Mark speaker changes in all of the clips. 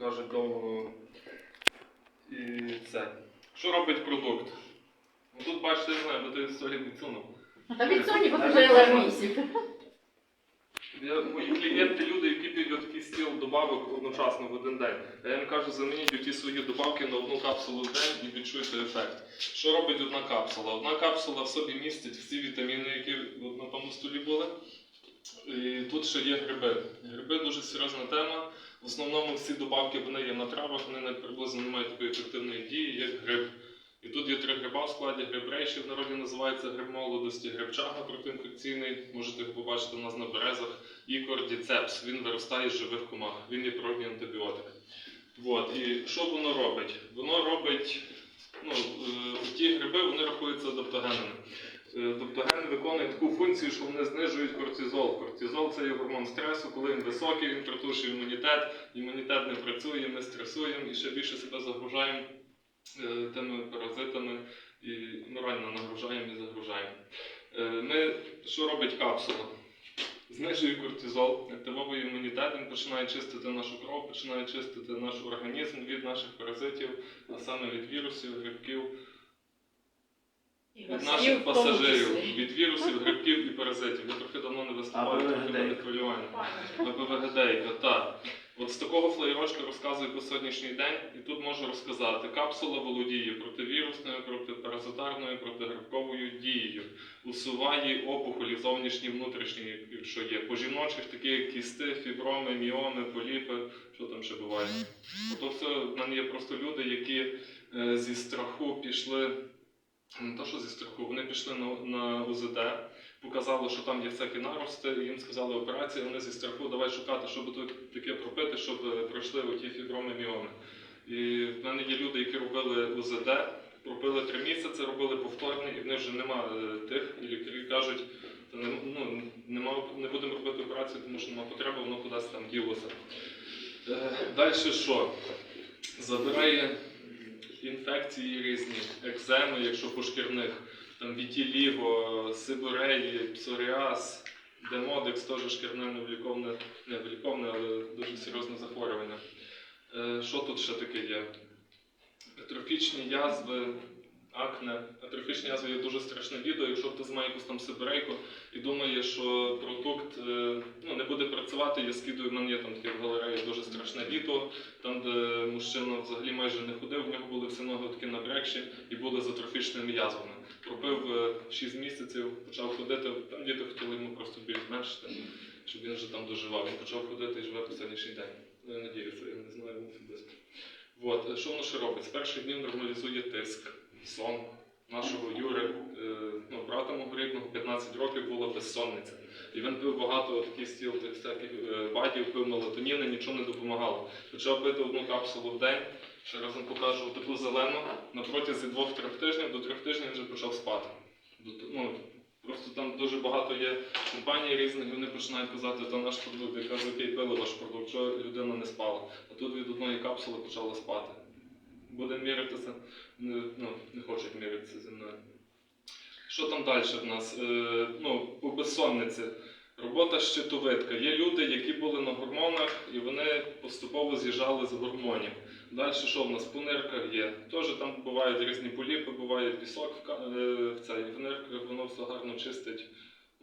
Speaker 1: кажуть, довго. І це. Що робить продукт? Ну, тут бачите, я знаю, бо ти історію відсунув.
Speaker 2: Та від Соні покажи лавмісік.
Speaker 1: Я, мої клієнти, люди, які п'ють такий стіл добавок одночасно в один день. А я їм кажу, замініть ті свої добавки на одну капсулу в день і відчуйте ефект. Що робить одна капсула? Одна капсула в собі містить всі вітаміни, які на тому столі були. І тут ще є гриби. Гриби дуже серйозна тема. В основному всі добавки вони є на травах, вони приблизно не мають такої ефективної дії, як гриб. І тут є три гриба в складі. Гриб рейші в народі називається гриб молодості, гриб чага протиінфекційний, можете побачити у нас на березах, і кордіцепс. Він виростає з живих комах, він є природній антибіотик. От. І що воно робить? Воно робить, ну, е, ті гриби вони рахуються адаптогенами. Е, Тобто ген виконує таку функцію, що вони знижують кортизол. Кортизол це є гормон стресу, коли він високий, він притушує імунітет, імунітет не працює, ми стресуємо і ще більше себе загружаємо е, тими паразитами і морально нагружаємо і загружаємо. Е, Ми, що робить капсула? Знижує кортизол, активовує імунітет, він починає чистити нашу кров, починає чистити наш організм від наших паразитів, а саме від вірусів, грибків, від наших пасажирів, від вірусів, грибків і паразитів. Я трохи давно не виступав,
Speaker 3: А
Speaker 1: трохи мене хвилювання. ВПВГДейка, так. От з такого флеєрочка розказую по сьогоднішній день, і тут можу розказати. Капсула володіє противірусною, протипаразитарною, протигрибковою дією, усуває опухолі зовнішні, внутрішні, якщо є. По жіночих такі як кісти, фіброми, міоми, поліпи, що там ще буває. Ото все в мене є просто люди, які е, зі страху пішли. Не то, що зі страху, вони пішли на, на УЗД, показали, що там є всякі нарости, і їм сказали операція, вони зі страху давай шукати, щоб тут таке пропити, щоб е, пройшли оті фіброми міоми. І в мене є люди, які робили УЗД, робили три місяці, робили повторні, і в них вже нема е, тих, і лікарі кажуть, та не, ну, нема, не будемо робити операцію, тому що нема потреби, воно кудись там ділося. Е, Далі що? Забирає інфекції різні, екземи, якщо по шкірних, там вітіліго, сибуреї, псоріаз, демодекс, теж шкірне невліковне, не вліковне, але дуже серйозне захворювання. Е, Що тут ще таке є? Трофічні язви, акне. Атрофічні язви є дуже страшне відео. Якщо хтось має якусь там сибирейку і думає, що продукт е, ну, не буде працювати, я скидую, в мене є там таке в галереї дуже страшне відео, там, де мужчина взагалі майже не ходив, в нього були всі ноги такі набрякші і були з атрофічними язвами. Пропив 6 місяців, почав ходити, там діти хотіли йому просто біль зменшити, щоб він вже там доживав. Він почав ходити і живе по сьогоднішній день. Ну, я надіюся, я не знаю особисто. От, е, що воно ще робить? З перших днів нормалізує тиск, сон. Нашого Юри, е, ну, брата мого рідного, 15 років була безсонниця. І він пив багато таких стіл, всяких е, бадів, пив мелатоніни, нічого не допомагало. Почав пити одну капсулу в день, ще разом покажу таку зелену. На протязі двох-трьох тижнів до трьох тижнів вже почав спати. Ну, просто там дуже багато є компаній різних, вони починають казати, то наш продукт, я кажу, окей, пили ваш продукт, що людина не спала. А тут від одної капсули почала спати. Будемо міритися, не, ну, не хочуть міритися зі мною. Що там далі в нас? Е, ну, по безсонниці. Робота щитовидка. Є люди, які були на гормонах і вони поступово з'їжджали з гормонів. Далі що в нас? По нирках є. Теж там бувають різні поліпи, буває пісок в, е, в в нирках, воно все гарно чистить.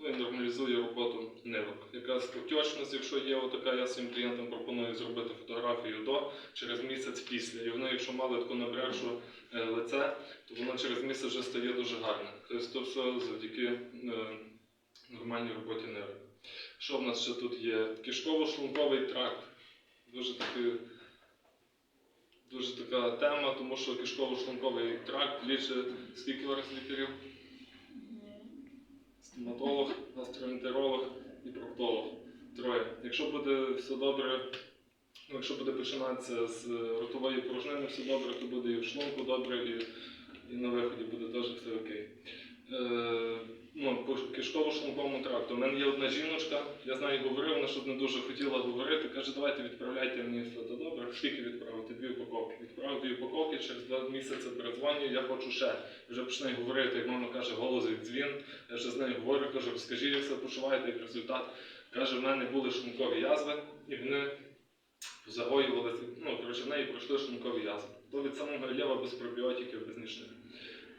Speaker 1: Ну і нормалізує роботу нирок. Якась протечність, якщо є отака, я своїм клієнтам пропоную зробити фотографію до через місяць після. І вони, якщо мали таку набрякшу е, лице, то воно через місяць вже стає дуже гарне. Тобто то все завдяки е, нормальній роботі нирок. Що в нас ще тут є? Кишково-шлунковий тракт. Дуже такий. Дуже така тема, тому що кишково-шлунковий тракт лічить скільки раз лікарів? Стоматолог, гастроентеролог і проктолог. Троє. Якщо буде все добре, ну, якщо буде починатися з ротової порожнини все добре, то буде і в шлунку добре, і, і на виході буде теж все окей. Е, ну, по кишково-шлунковому тракту. У мене є одна жіночка, я з нею говорив, вона щось не дуже хотіла говорити. Каже, давайте відправляйте мені все це добре. Скільки відправити? Дві упаковки. Відправив дві упаковки, через два місяці передзвоню, я хочу ще. Вже почне говорити, як мама каже, голос дзвін. Я вже з нею говорю, кажу, розкажіть, як себе почуваєте, як результат. Каже, в мене були шлункові язви, і вони загоювалися, ну, коротше, в неї пройшли шлункові язви. То від самого Ілєва без пробіотиків, без нічних.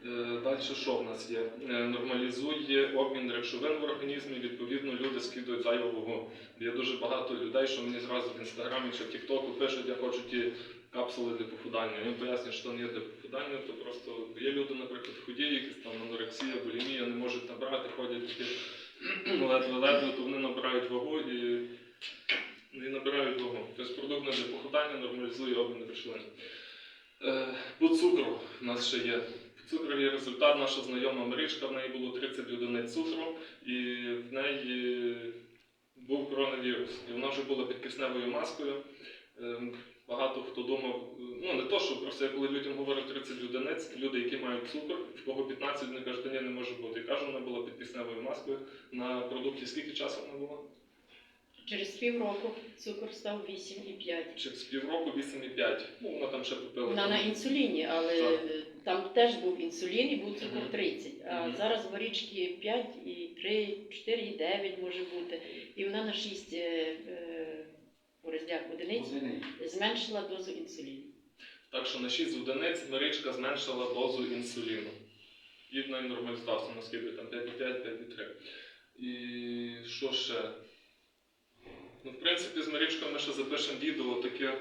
Speaker 1: Е, Далі що в нас є? Е, Нормалізує обмін речовин в організмі, відповідно, люди скидують зайву вагу. Є дуже багато людей, що мені зразу в інстаграмі чи в Тіктоку пишуть, я хочу ті капсули для похудання. Я їм пояснюю, що не є для похудання, то просто є люди, наприклад, худі, якісь там анорексія, булімія, не можуть набрати, ходять такі ледве-ледве, то вони набирають вагу і, і набирають вагу. Тобто продукт для похудання нормалізує обмін речовин. Е, По цукру в нас ще є. Є результат, наша знайома Марічка, в неї було 30 одиниць цукру, і в неї був коронавірус. І вона вже була під кисневою маскою. Ем, Багато хто думав, ну не то, що просто я коли людям говорю 30 одиниць, люди, які мають цукор, в кого 15, вони кажуть, «Та ні, не може бути. І кажу, вона була під кисневою маскою. На продукті скільки часу вона була?
Speaker 2: Через півроку цукор став 8,5.
Speaker 1: Через півроку 8,5. Ну, вона там ще попила.
Speaker 2: Вона на інсуліні, але
Speaker 1: Так.
Speaker 2: Там теж був інсулін і був цукор 30. А зараз в річки 5 і 3, 4 і 9 може бути. І вона на 6 е, е, роздяг одиниць зменшила дозу інсуліну.
Speaker 1: Так що на 6 одиниць Марічка зменшила дозу інсуліну. І в неї наскільки там 5,5, 5,3. І що ще? Ну, в принципі, з Марічкою ми ще запишемо відео таке,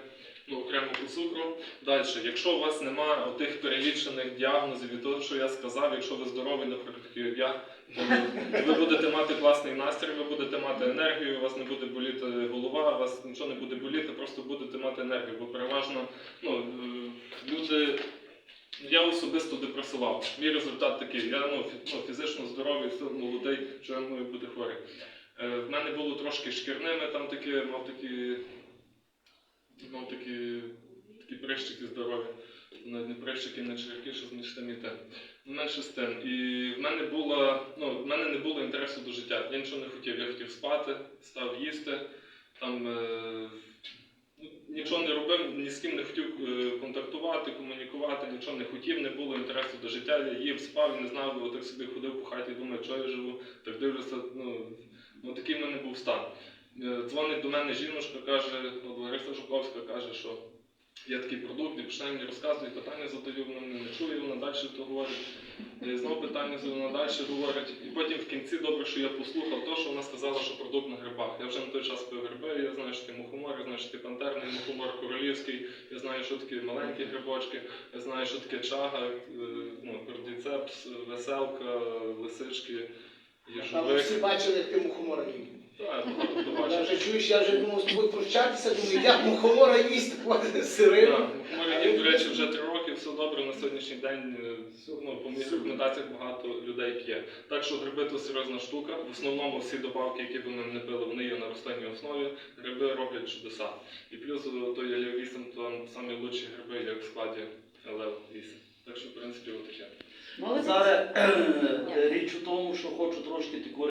Speaker 1: ну, окремо по цукру. Далі, якщо у вас немає тих перелічених діагнозів і того, що я сказав, якщо ви здоровий, наприклад, як я, ви будете мати класний настрій, ви будете мати енергію, у вас не буде боліти голова, у вас нічого не буде боліти, просто будете мати енергію. Бо переважно ну, е, люди. Я особисто депресував. Мій результат такий. Я ну, ну, фізично здоровий, молодий, що я можу бути хворий. Е, в мене було трошки шкірними, там такі, мав такі, мав такі, такі прищики здорові. Навіть не прищики, не черв'яки, що зміж тим і те. Ну, Менше з тим. І в мене було, ну, в мене не було інтересу до життя. Я нічого не хотів. Я хотів спати, став їсти. Там, е, ну, нічого не робив, ні з ким не хотів е, контактувати, комунікувати, нічого не хотів, не було інтересу до життя. Я їв, спав не знав, отак собі ходив по хаті, думаю, що я живу, так дивлюся, ну, ну такий в мене був стан. Е, Дзвонить до мене жіночка, каже, от Лариса Жуковська каже, що є такий продукт, і починає мені розказувати, питання задаю, вона мене не чує, вона далі то говорить. І знову питання задаю, вона далі говорить. І потім в кінці добре, що я послухав то, що вона сказала, що продукт на грибах. Я вже на той час пив гриби, я знаю, що таке мухомор, я знаю, що таке пантерний мухомор королівський, я знаю, що таке маленькі грибочки, я знаю, що таке чага, е, ну, кордіцепс, веселка, лисички,
Speaker 3: Там всі бачили, як ти мухомора їв.
Speaker 1: Так,
Speaker 3: Я вже чуєш, я вже думав з тобою прощатися, думаю, як мухомора їсти
Speaker 1: Мухомор їм, до речі, вже три роки, все добре. На сьогоднішній день е, ну, по моїх рекомендаціях багато людей п'є. Так що гриби то серйозна штука. В основному всі добавки, які б ми не пили, вони є на рослинній основі. Гриби роблять чудеса. І плюс е, то є 8, то самі лучші гриби, як в складі лев 8. Так що, в принципі, отаке.
Speaker 4: Зараз е, річ у тому, що хочу трошки таку